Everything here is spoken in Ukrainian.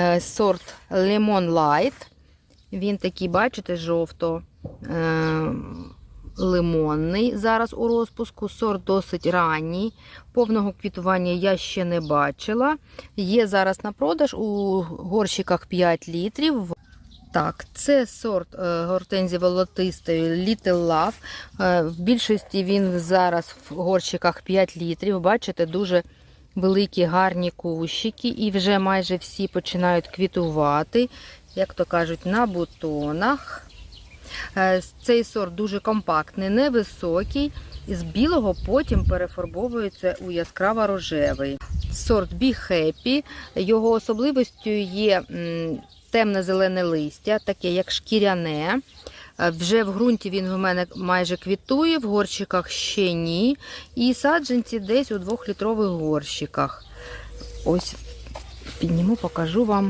Е, Сорт Lemon Light. Він такий, бачите, жовто е, зараз у розпуску. Сорт досить ранній. Повного квітування я ще не бачила. Є зараз на продаж у горщиках 5 літрів. Так, це сорт е, гортензії волотистої Little Love. В більшості він зараз в горщиках 5 літрів. Бачите, дуже великі гарні кущики, і вже майже всі починають квітувати, як то кажуть, на бутонах. Е, Цей сорт дуже компактний, невисокий, з білого потім перефарбовується у яскраво рожевий. Сорт Be Happy. Його особливістю є темне-зелене листя, таке як шкіряне. Е, Вже в ґрунті він у мене майже квітує, в горщиках ще ні. І саджанці десь у двохлітрових горщиках. Ось підніму, покажу вам.